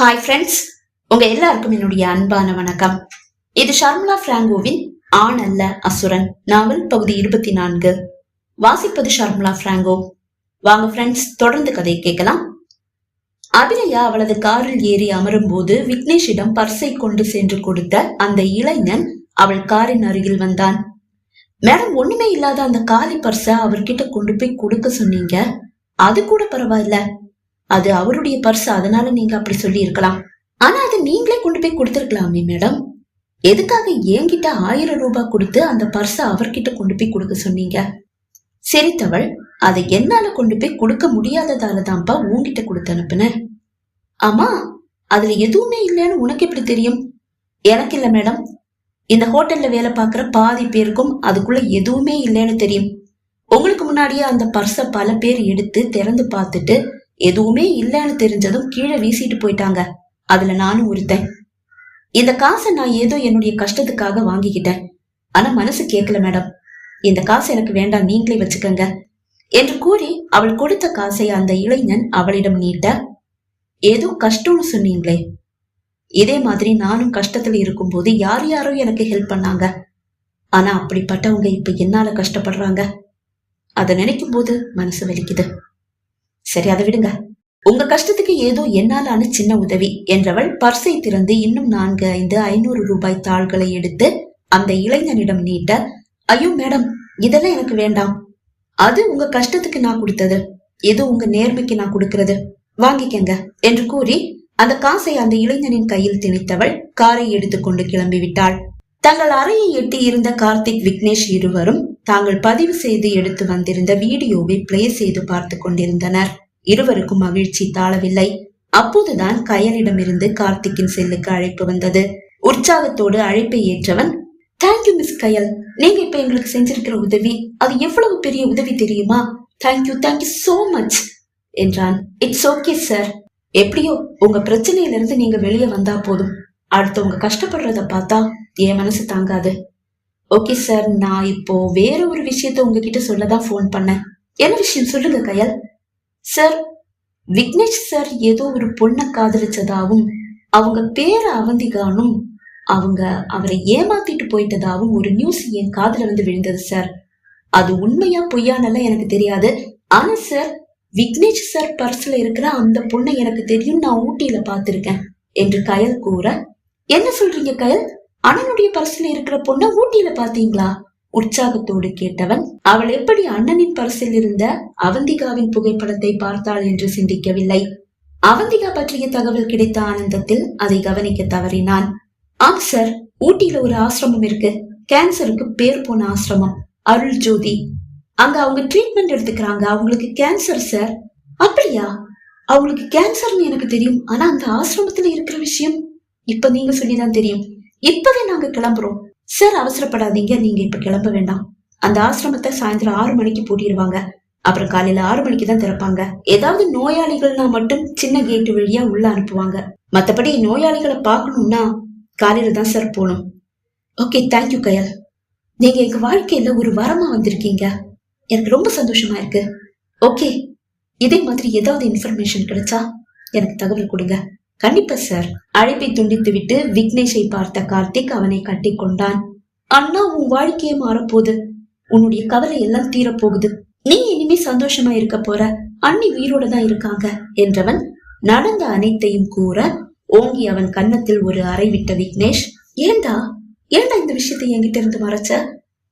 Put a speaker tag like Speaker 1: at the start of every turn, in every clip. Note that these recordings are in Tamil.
Speaker 1: ஹாய் ஃப்ரெண்ட்ஸ் உங்க எல்லாருக்கும் என்னுடைய அன்பான வணக்கம். இது ஷர்மிளா பிராங்கோவின் ஆண் அல்ல அசுரன். நாவல் பகுதி இருபத்தி நான்கு. வாசிப்பது ஷர்மிளா பிராங்கோ. வாங்க ஃப்ரெண்ட்ஸ் தொடர்ந்து கதையை கேட்கலாம். அபிநயா அவளது காரில் ஏறி அமரும் போது விக்னேஷிடம் பர்ஸை கொண்டு சென்று கொடுத்த அந்த இளைஞன் அவள் காரின் அருகில் வந்தான். மேடம் ஒண்ணுமே இல்லாத அந்த காலி பர்ஸை அவர்கிட்ட கொண்டு போய் கொடுக்க சொன்னீங்க. அது கூட பரவாயில்ல. அது அவருடைய பர்ஸ் அதனால நீங்க அப்படி சொல்லி இருக்கலாம் ஆனா அது நீங்களே கொண்டு போய் கொடுத்துருக்கலாமே மேடம். எதுக்காக என்கிட்ட ஆயிரம் ரூபாய் கொடுத்து அந்த பர்ஸ அவர்கிட்ட கொண்டு போய் கொடுக்க சொன்னீங்க? சிரித்தவள் அதை என்னால கொண்டு போய் கொடுக்க முடியாததால தான்ப்பா உன்கிட்ட கொடுத்து அனுப்புனேன். ஆமா அதுல எதுவுமே இல்லைன்னு உனக்கு எப்படி தெரியும்? எனக்கு இல்ல மேடம். இந்த ஹோட்டல்ல வேலை பார்க்குற பாதி பேருக்கும் அதுக்குள்ள எதுவுமே இல்லைன்னு தெரியும். உங்களுக்கு முன்னாடியே அந்த பர்ஸை பல பேர் எடுத்து திறந்து பார்த்துட்டு எதுவுமே இல்லைன்னு தெரிஞ்சதும் கீழே வீசிட்டு போயிட்டாங்க. அதுல நானும் ஒருத்தன் இந்த காசை நான் ஏதோ என்னுடைய கஷ்டத்துக்காக வாங்கிக்கிட்டேன். ஆனா மனசு கேட்கல மேடம். இந்த காசு எனக்கு வேண்டாம் நீங்களே வச்சுக்கங்க என்று கூறி அவள் கொடுத்த காசை அந்த இளைஞன் அவளிடம் நீட்ட ஏதோ கஷ்டம்னு சொன்னீங்களே. இதே மாதிரி நானும் கஷ்டத்துல இருக்கும்போது யார் யாரோ எனக்கு ஹெல்ப் பண்ணாங்க. ஆனா அப்படிப்பட்டவங்க இப்ப என்னால கஷ்டப்படுறாங்க. அதை நினைக்கும் போது மனசு வலிக்குது. சரி அதை விடுங்க. உங்க கஷ்டத்துக்கு ஏதோ என்னாலான சின்ன உதவி என்றவள் பர்சை திறந்து இன்னும் நான்கு ஐந்து ஐநூறு ரூபாய் தாள்களை எடுத்து அந்த இளைஞனிடம் நீட்ட ஐயோ மேடம் இதெல்லாம் எனக்கு வேண்டாம். அது உங்க கஷ்டத்துக்கு நான் கொடுத்தது. இது உங்க நேர்மைக்கு நான் கொடுக்கறது. வாங்கிக்கங்க என்று கூறி அந்த காசை அந்த இளைஞனின் கையில் திணித்தவள் காரை எடுத்துக்கொண்டு கிளம்பி விட்டாள் தங்கள் அறையை எட்டி இருந்த கார்த்திக் விக்னேஷ் இருவரும் தாங்கள் பதிவு செய்து எடுத்து வந்திருந்த வீடியோவை பிளே செய்து பார்த்து கொண்டிருந்தனர். இருவருக்கும் மகிழ்ச்சி தாழவில்லை. அப்போதுதான் கயலிடமிருந்து கார்த்திக்கின் செல்லுக்கு அழைப்பு வந்தது. உற்சாகத்தோடு அழைப்பை ஏற்றவன் தேங்க்யூ மிஸ் கயல். நீங்க இப்ப எங்களுக்கு செஞ்சிருக்கிற உதவி அது எவ்வளவு பெரிய உதவி தெரியுமா? Thank you thank you so much என்றான். இட்ஸ் ஓகே சார் எப்படியோ உங்க பிரச்சனையில இருந்து நீங்க வெளியே வந்தா போதும். அடுத்தவங்க கஷ்டப்படுறத பார்த்தா என் மனசு தாங்காது. ஓகே சார் நான் இப்போ வேற ஒரு விஷயத்த உங்ககிட்ட சொல்லதான் ஃபோன் பண்ணேன். என்ன விஷயம்? சொல்லுங்க கயல். சார் விக்னேஷ் சார் ஏதோ ஒரு பொண்ணை காதலிச்சதாவும் அவங்க பேர அவந்திகானும் அவங்க அவரை ஏமாத்திட்டு போயிட்டதாவும் ஒரு நியூஸ் என் காதுல வந்து விழுந்தது சார் அது உண்மையா பொய்யானெல்லாம் எனக்கு தெரியாது. ஆனா சார் விக்னேஷ் சார் பர்ஸ்ல இருக்கிற அந்த பொண்ணை எனக்கு தெரியும் நான் ஊட்டியில பாத்திருக்கேன் என்று கயல் கூற. என்ன சொல்றீங்க கயல்? அண்ணனுடைய பரிசுல இருக்கிற பொண்ண ஊட்டியில பாத்தீங்களா உற்சாகத்தோடு கேட்டவன் அவள் எப்படி அண்ணனின் பரிசில் இருந்த அவந்திகாவின் புகைப்படத்தை பார்த்தாள் என்று சிந்திக்கவில்லை. அவந்திகா பற்றிய தகவல் கிடைத்த ஆனந்தத்தில் அதை கவனிக்க தவறினான். ஆம் சார் ஊட்டியில ஒரு ஆசிரமம் இருக்கு. கேன்சருக்கு பேர் போன ஆசிரமம். அருள் ஜோதி. அங்க அவங்க ட்ரீட்மெண்ட் எடுத்துக்கிறாங்க. அவங்களுக்கு கேன்சர் சார் அப்படியா? அவங்களுக்கு கேன்சர்னு எனக்கு தெரியும். ஆனா அந்த ஆசிரமத்துல இருக்கிற விஷயம் இப்ப நீங்க சொல்லிதான் தெரியும். இப்பவே நாங்க கிளம்புறோம். சார் அவசரப்படாதீங்க. நீங்க இப்ப கிளம்ப வேண்டாம். அந்த ஆசிரமத்தை சாயந்தரம் ஆறு மணிக்கு பூட்டிடுவாங்க அப்புறம் காலையில ஆறு மணிக்கு தான் திறப்பாங்க. ஏதாவது நோயாளிகள்னா மட்டும் சின்ன கேட்டு வழியா உள்ள அனுப்புவாங்க. மத்தபடி நோயாளிகளை பார்க்கணும்னா காலையில தான் சார் போகணும். ஓகே தேங்க்யூ கயல் நீங்க எங்க வாழ்க்கையில ஒரு வரமா வந்திருக்கீங்க. எனக்கு ரொம்ப சந்தோஷமா இருக்கு. ஓகே இதே மாதிரி ஏதாவது இன்ஃபர்மேஷன் கிடைச்சா எனக்கு தகவல் கொடுங்க. கண்டிப்பா சார் அழைப்பை துண்டித்து விட்டு விக்னேஷை பார்த்த கார்த்திக் அவனை கட்டி கொண்டான். அண்ணா உன் வாழ்க்கையே மாறப்போகுது. உன்னுடைய கவலை எல்லாம் தீரப்போகுது. நீ இனிமே சந்தோஷமா இருக்க போற. அண்ணி உயிரோட தான் இருக்காங்க என்றவன் நடந்த அனைத்தையும் கூற ஓங்கி அவன் கன்னத்தில் ஒரு அறை விட்ட விக்னேஷ் ஏண்டா? ஏண்டா இந்த விஷயத்தை என்கிட்ட இருந்து மறைச்ச?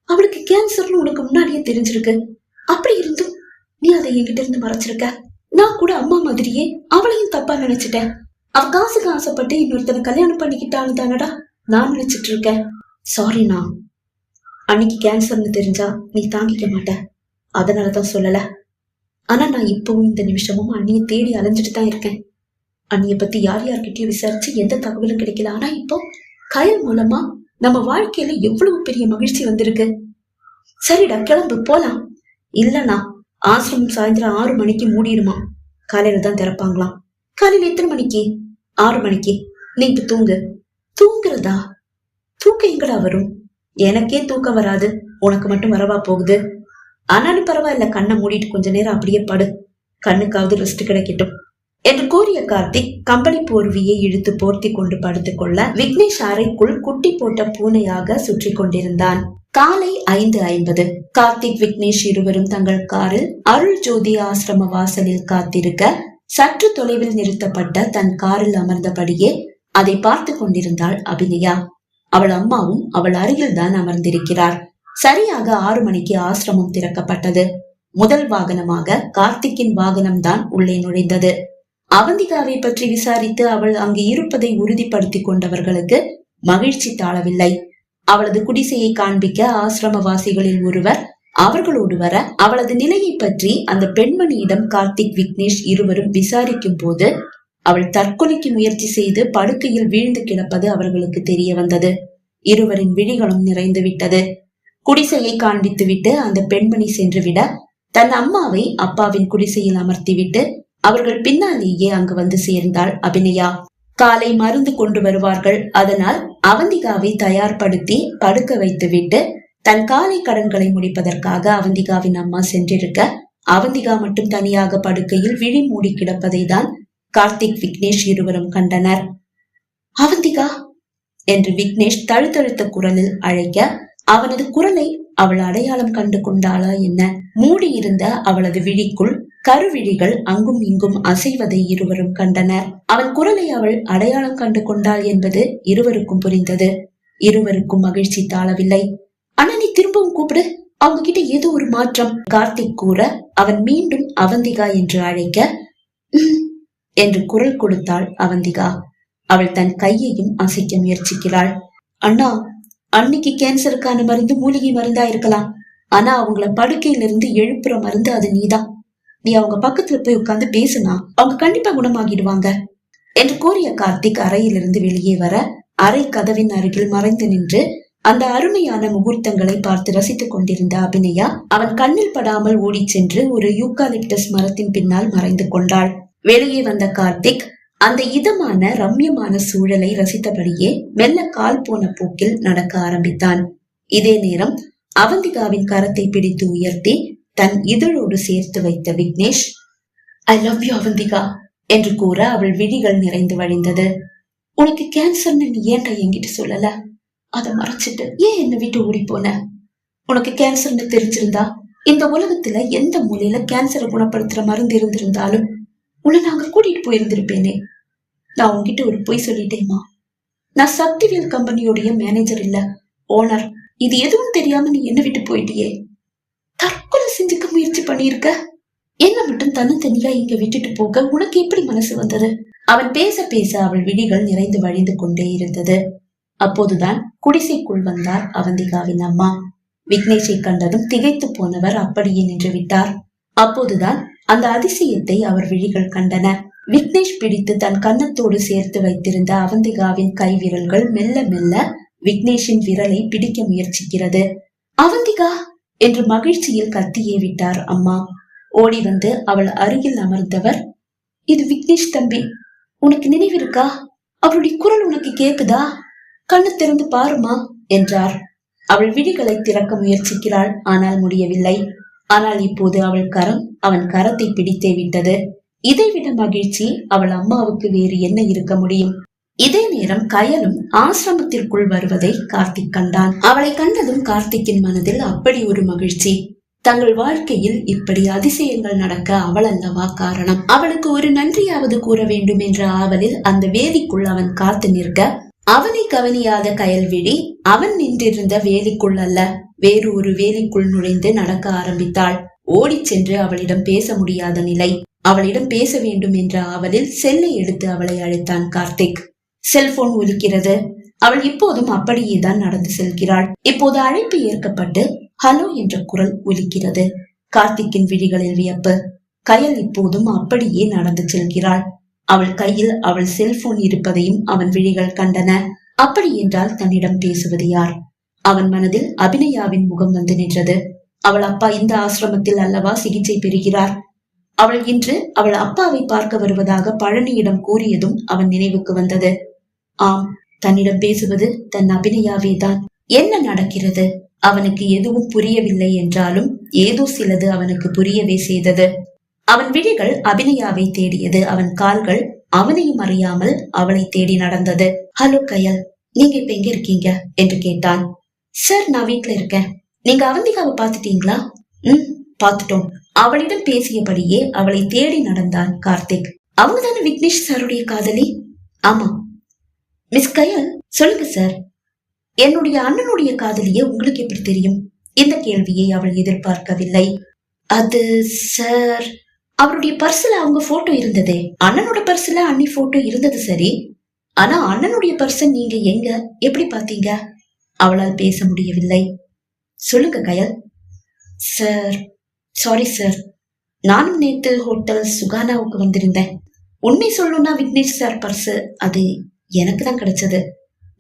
Speaker 1: அவளுக்கு கேன்சர்னு உனக்கு முன்னாடியே தெரிஞ்சிருக்கு. அப்படி இருந்தும் நீ அதை என்கிட்ட இருந்து மறைச்சிருக்க? நான் கூட அம்மா மாதிரியே அவளையும் தப்பா நினைச்சிட்டேன். அவ காசுக்கு ஆசைப்பட்டு இன்னொருத்தனை கல்யாணம் பண்ணிக்கிட்டான்னு தானடா நான் நினைச்சிட்டு இருக்கேன். சாரிண்ணா அன்னைக்கு கேன்சர்னு தெரிஞ்சா நீ தாங்கிக்க மாட்ட. அதனால தான் சொல்லல. ஆனா நான் இப்பவும் இந்த நிமிஷமும் அண்ணியை தேடி அலைஞ்சிட்டு தான் இருக்கேன். அண்ணிய பத்தி யார் யார்கிட்டயும் விசாரிச்சு எந்த தகவலும் கிடைக்கல. ஆனா இப்போ கயல் மூலமா நம்ம வாழ்க்கையில எவ்வளவு பெரிய மகிழ்ச்சி வந்திருக்கு. சரிடா கிளம்பு போலாம். இல்லண்ணா ஆசிரமம் சாயந்தரம் ஆறு மணிக்கு மூடிடுமா. காலையில தான் திறப்பாங்களாம். காலையில எத்தனை மணிக்கு? ஆறு மணிக்கு நீங்க தூங்கு. தூங்குறதா? தூக்கம் எங்கடா வரும்? எனக்கே தூக்கம் வராது. உனக்கு மட்டும் வரவா போகுது? ஆனாலும் பரவாயில்ல கண்ணை மூடிட்டு கொஞ்ச நேரம் அப்படியே படு. கண்ணுக்காவது ரெஸ்ட் கிடைக்கட்டும் என்று கூறிய கார்த்திக் கம்பளி போர்வியை இழுத்து போர்த்தி கொண்டு படுத்துக்கொள்ள விக்னேஷ் அறைக்குள் குட்டி போட்ட பூனையாக சுற்றி கொண்டிருந்தான். காலை ஐந்து ஐம்பது. கார்த்திக் விக்னேஷ் இருவரும் தங்கள் காரில் அருள் ஜோதி ஆசிரம வாசலில் காத்திருக்க சற்று தொலைவில் நிறுத்தப்பட்ட தன் காரில் அமர்ந்தபடியே அதை பார்த்து கொண்டிருந்தாள் அபிநயா. அவள் அம்மாவும் அவள் அருகில் தான் அமர்ந்திருக்கிறார். சரியாக ஆறு மணிக்கு ஆசிரமம் திறக்கப்பட்டது. முதல் வாகனமாக கார்த்திக்கின் வாகனம்தான் உள்ளே நுழைந்தது. அவந்திகாவை பற்றி விசாரித்து அவள் அங்கு இருப்பதை உறுதிப்படுத்திக் கொண்டவர்களுக்கு மகிழ்ச்சி தாழவில்லை. அவளது குடிசையை காண்பிக்க ஆசிரமவாசிகளில் ஒருவர் அவர்களோடு வர அவளது நிலையை பற்றி அந்த பெண்மணியிடம் கார்த்திக் விக்னேஷ் இருவரும் விசாரிக்கும் போது அவள் தற்கொலைக்கு முயற்சி செய்து படுக்கையில் வீழ்ந்து கிடப்பது அவர்களுக்கு தெரிய வந்தது. இருவரின் விழிகளும் நிறைந்து விட்டது. குடிசையை காண்பித்துவிட்டு அந்த பெண்மணி சென்றுவிட தன் அம்மாவை அப்பாவின் குடிசையில் அமர்த்திவிட்டு அவர்கள் பின்னாலேயே அங்கு வந்து சேர்ந்தாள் அபிநயா. காலை மருந்து கொண்டு வருவார்கள். அதனால் அவந்திகாவை தயார்படுத்தி படுக்க வைத்துவிட்டு தன் காலை கடன்களை முடிப்பதற்காக அவந்திகாவின் அம்மா சென்றிருக்க அவந்திகா மட்டும் தனியாக படுக்கையில் விழி மூடி கிடப்பதை தான் கார்த்திக் விக்னேஷ் இருவரும் கண்டனர். அவந்திகா! என்று விக்னேஷ் தழுத்தழுத்த குரலில் அழைக்க அவனது குரலை அவள் அடையாளம் கண்டு கொண்டாளா என்ன? மூடியிருந்த அவளது விழிக்குள் கருவிழிகள் அங்கும் இங்கும் அசைவதை இருவரும் கண்டனர். அவன் குரலை அவள் அடையாளம் கண்டு கொண்டாள் என்பது இருவருக்கும் புரிந்தது. இருவருக்கும் மகிழ்ச்சி தாழவில்லை. அண்ணா நீ திரும்பவும் கூப்பிடு. அவங்க கிட்ட ஏதோ ஒரு மாற்றம். கார்த்திக் கூற அவன் மீண்டும் அவந்திகா என்று அழைக்க என்று குரல் கொடுத்தாள் அவந்திகா. அவள் தன் கையையும் அசைக்க முயற்சிக்கிறாள். அண்ணா அன்னைக்கு கேன்சருக்கான மருந்து மூலிகை மருந்தா இருக்கலாம். ஆனா அவங்கள படுக்கையிலிருந்து எழுப்புற மருந்து அது நீதான். நீ அவங்க பக்கத்துல போய் உட்கார்ந்து பேசுனா அவங்க கண்டிப்பா குணமாகிடுவாங்க என்று கூறிய கார்த்திக் அறையிலிருந்து வெளியே வர அறை கதவின் அருகில் மறைந்து நின்று அந்த அருமையான முகூர்த்தங்களை பார்த்து ரசித்துக் கொண்டிருந்த அபிநயா அவன் கண்ணில் படாமல் ஓடிச் சென்று ஒரு யூகாலிப்டஸ் மரத்தின் பின்னால் மறைந்து கொண்டாள். வெளியே வந்த கார்த்திக் அந்த இதமான ரம்யமான சூழலை ரசித்தபடியே மெல்ல கால் போன போக்கில் நடக்க ஆரம்பித்தான். இதே நேரம் அவந்திகாவின் கரத்தை பிடித்து உயர்த்தி தன் இதழோடு சேர்த்து வைத்த Vignesh I love you Avantika என்று கூற அவள் விழிகள் நிறைந்து வழிந்தது. உனக்கு கேன்சர்னு நீ ஏன்டா என்கிட்ட சொல்லல? அதை மறைச்சிட்டு ஏன் என்னை விட்டு ஓடி போன? உனக்கு கேன்சர்னு தெரிஞ்சிருந்தா? இந்த உலகத்துல எந்த மூலையில கேன்சரை குணப்படுத்துற மருந்து இருந்திருந்தாலும் உன்னை நாங்க கூட்டிட்டு போயிருந்திருப்பேனே. நான் உன்கிட்ட ஒரு பொய் சொல்லிட்டேமா நான் சக்திவேல் கம்பெனியோடைய மேனேஜர் இல்ல ஓனர் இது எதுவும் தெரியாம நீ என்ன விட்டு போயிட்டியே. தற்கொலை செஞ்சுக்க முயற்சி பண்ணியிருக்க? என்ன மட்டும் தனித்தனியா இங்க விட்டுட்டு போக உனக்கு எப்படி மனசு வந்தது? அவன் பேச பேச அவள் விழிகள் நிறைந்து வழிந்து கொண்டே இருந்தது. அப்போதுதான் குடிசைக்குள் வந்தார் அவந்திகாவின் அம்மா. விக்னேஷை கண்டதும் திகைத்து போனவர் அப்படியே நின்று விட்டார். அப்போதுதான் அந்த அதிசயத்தை அவர் விழிகள் கண்டன. விக்னேஷ் பிடித்து தன் கன்னத்தோடு சேர்த்து வைத்திருந்த அவந்திகாவின் கை விரல்கள் மெல்ல மெல்ல விக்னேஷின் விரலை பிடிக்க முயற்சிக்கிறது. அவந்திகா! என்று மகிழ்ச்சியில் கத்தியே விட்டார் அம்மா. ஓடி வந்து அவள் அருகில் அமர்ந்தவர் இது விக்னேஷ் தம்பி உனக்கு நினைவிருக்கா? அவளுடைய குரல் உனக்கு கேக்குதா? கண்ணு திறந்து பாருமா என்றார். அவள் விழிகளை திறக்க முயற்சிக்கிறாள் ஆனால் முடியவில்லை. ஆனால் இப்போது அவள் கரம் அவன் கரத்தை பிடித்தே விட்டது. இதைவிட மகிழ்ச்சி அவள் அம்மாவுக்கு வேறு என்ன இருக்க முடியும்? இதே நேரம் கயலும் ஆசிரமத்திற்குள் வருவதை கார்த்திக் கண்டான். அவளை கண்டதும் கார்த்திக்கின் மனதில் அப்படி ஒரு மகிழ்ச்சி. தங்கள் வாழ்க்கையில் இப்படி அதிசயங்கள் நடக்க அவள் அல்லவா காரணம்? அவளுக்கு ஒரு நன்றியாவது கூற வேண்டும் என்ற ஆவலில் அந்த வேதிக்குள் அவன் காத்து நிற்க அவனை கவனியாத கயல்விழி அவன் நின்றிருந்த வேலிக்குள் அல்ல. வேறு ஒரு வேலிக்குள் நுழைந்து நடக்க ஆரம்பித்தாள். ஓடிச் சென்று அவளிடம் பேச முடியாத நிலை. அவளிடம் பேச வேண்டும் என்ற ஆவலில் செல்லை எடுத்து அவளை அழைத்தான் கார்த்திக். செல்போன் ஒலிக்கிறது. அவள் இப்போதும் அப்படியே தான் நடந்து செல்கிறாள். இப்போது அழைப்பு ஏற்கப்பட்டு ஹலோ என்ற குரல் ஒலிக்கிறது. கார்த்திக்கின் விழிகளில் வியப்பு. கயல் இப்போதும் அப்படியே நடந்து செல்கிறாள். அவள் கையில் அவள் செல்போன் இருப்பதையும் அவன் விழிகள் கண்டன. அப்படி என்றால் தன்னிடம் பேசுவது யார்? அவன் மனதில் அபிநயாவின் முகம் வந்து நின்றது. அவள் அப்பா இந்த ஆசிரமத்தில் அல்லவா சிகிச்சை பெறுகிறார்? அவள் இன்று அவள் அப்பாவை பார்க்க வருவதாக பழனியிடம் கூறியதும் அவன் நினைவுக்கு வந்தது. ஆம் தன்னிடம் பேசுவது தன் அபிநயாவே தான். என்ன நடக்கிறது? அவனுக்கு எதுவும் புரியவில்லை என்றாலும் ஏதோ சிலது அவனுக்கு புரியவே செய்தது. அவன் விழிகள் அபிநயாவை தேடியது. அவன் கால்கள் அவனையும் அறியாமல் அவளை தேடி நடந்தது. ஹலோ கயல் நீங்க இப்ப எங்க இருக்கீங்க? என்று கேட்டான். சார் நான் வீட்டுல இருக்கேன். நீங்க அவந்திகாவை பாத்துட்டீங்களா ம் பாத்துட்டோம் அவளிடம் பேசியபடியே அவளை தேடி நடந்தான் கார்த்திக். அவங்க தானே விக்னேஷ் சாருடைய காதலி? ஆமா. மிஸ் கயல் சொல்லுங்க சார். என்னுடைய அண்ணனுடைய காதலியே உங்களுக்கு எப்படி தெரியும்? இந்த கேள்வியை அவள் எதிர்பார்க்கவில்லை. அது சார் அவருடைய பர்ஸ்ல அவங்க போட்டோ இருந்ததே. அண்ணனோட பர்ஸ்ல அண்ணி போட்டோ இருந்தது சரி. ஆனா அண்ணனுடைய பர்சன் நீங்க எங்க? எப்படி பாத்தீங்க அவளால் பேச முடியவில்லை. சொல்லுங்க கயல். சார் சாரி சார் நானும் நேத்து ஹோட்டல் சுகானாவுக்கு வந்திருந்தேன். உண்மை சொல்லணும்னா விக்னேஷ் சார் பர்ஸ் அது எனக்கு தான் கிடைச்சது.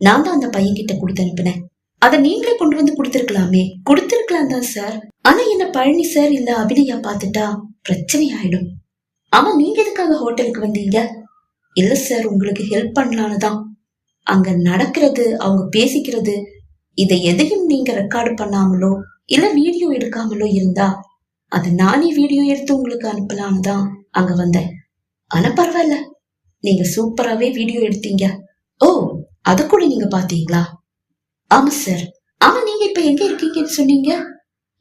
Speaker 1: நான் தான் அந்த பையன்கிட்ட கொடுத்து அனுப்பினேன். அதை நீங்களே கொண்டு வந்து கொடுத்துருக்கலாமே. கொடுத்துருக்கலாம் தான் சார் ஆனா என்ன பழனி சார் இல்ல அபிநயா பார்த்துட்டா பிரச்சனை ஆயிடும். ஆமா நீங்க எதுக்காக ஹோட்டலுக்கு வந்தீங்க? இல்ல சார் உங்களுக்கு ஹெல்ப் பண்ணலான்னு தான். அங்க நடக்கிறது அவங்க பேசிக்கிறது இதை எதையும் நீங்க ரெக்கார்டு பண்ணாமலோ இல்ல வீடியோ எடுக்காமலோ இருந்தா அது நானே வீடியோ எடுத்து உங்களுக்கு அனுப்பலான்னு தான் அங்க வந்தேன். ஆனா பரவாயில்ல. நீங்க சூப்பராவே வீடியோ எடுத்தீங்க. ஓ அத கூட நீங்க பாத்தீங்களா ஆமா சார் ஆமா நீங்க இப்ப எங்க இருக்கீங்கன்னு சொன்னீங்க?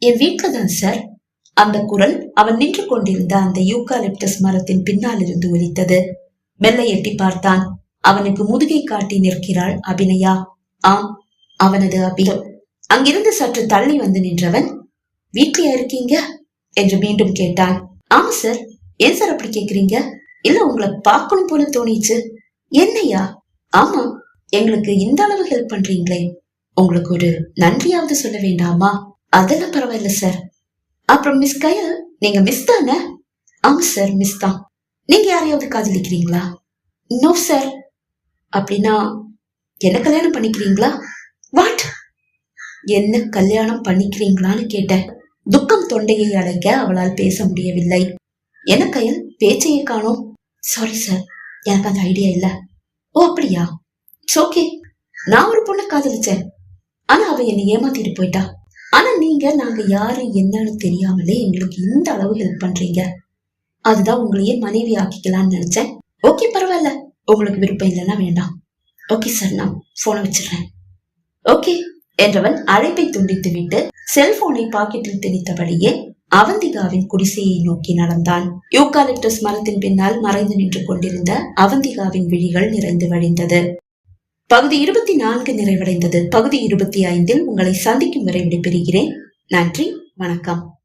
Speaker 1: என் வீட்ல தான் சார் அந்த குரல் அவன் நின்று கொண்டிருந்த அந்த யூகாலிப்டஸ் மரத்தின் பின்னால் இருந்து ஒலித்தது. மெல்ல எட்டி பார்த்தான். அவனுக்கு முதுகை காட்டி நிற்கிறாள் அபிநயா. ஆம் அவனது அபிகம் அங்கிருந்து சற்று தள்ளி வந்து நின்றவன் வீட்லயா இருக்கீங்க? என்று மீண்டும் கேட்டான். ஆமா சார் ஏன் சார் அப்படி கேக்குறீங்க? இல்ல உங்களை பார்க்கணும் போல தோணிச்சு. என்னையா ஆமா எங்களுக்கு இந்த அளவு ஹெல்ப் பண்றீங்களே. உங்களுக்கு ஒரு நன்றியாவது சொல்ல வேண்டாமா? அதெல்லாம் பரவாயில்ல சார் அப்புறம் மிஸ் கயல் நீங்க மிஸ் தானே? ஆமா சார் மிஸ் தான். நீங்க யாரையாவது காதலிக்கிறீங்களா? நோ சார் அப்படின்னா என்ன கல்யாணம் பண்ணிக்கிறீங்களா? வாட் என்ன கல்யாணம் பண்ணிக்கிறீங்களான்னு கேட்டேன். துக்கம் தொண்டையை அடைக்க அவளால் பேச முடியவில்லை. என்ன கையில் பேச்சையே காணோம். சாரி சார் எனக்கு அந்த ஐடியா இல்லை. ஓ அப்படியா? ஓகே நான் ஒரு பொண்ணை காதலிச்சேன். ஆனா அவ என்னை ஏமாத்திட்டு போயிட்டா. ஆனா நீங்க நாங்க யாரு என்னன்னு தெரியாமலே எங்களுக்கு இந்த அளவு ஹெல்ப் பண்றீங்க. அதுதான் உங்களையே மனைவி ஆக்கிக்கலாம்னு நினைச்சேன். ஓகே பரவாயில்ல. உங்களுக்கு விருப்பம் இல்லைன்னா வேண்டாம். ஓகே சார் நான் போனை வச்சிடுறேன். ஓகே என்றவன் அழைப்பை துண்டித்து விட்டு செல்போனை பாக்கெட்டில் திணித்தபடியே அவந்திகாவின் குடிசையை நோக்கி நடந்தான். யூகாலிப்டஸ் மரத்தின் பின்னால் மறைந்து நின்று கொண்டிருந்த அவந்திகாவின் விழிகள் நிறைந்து வழிந்தது. பகுதி இருபத்தி நான்கு நிறைவடைந்தது. பகுதி இருபத்தி ஐந்தில் உங்களை சந்திக்கும் வரை விடைபெறுகிறேன். நன்றி வணக்கம்.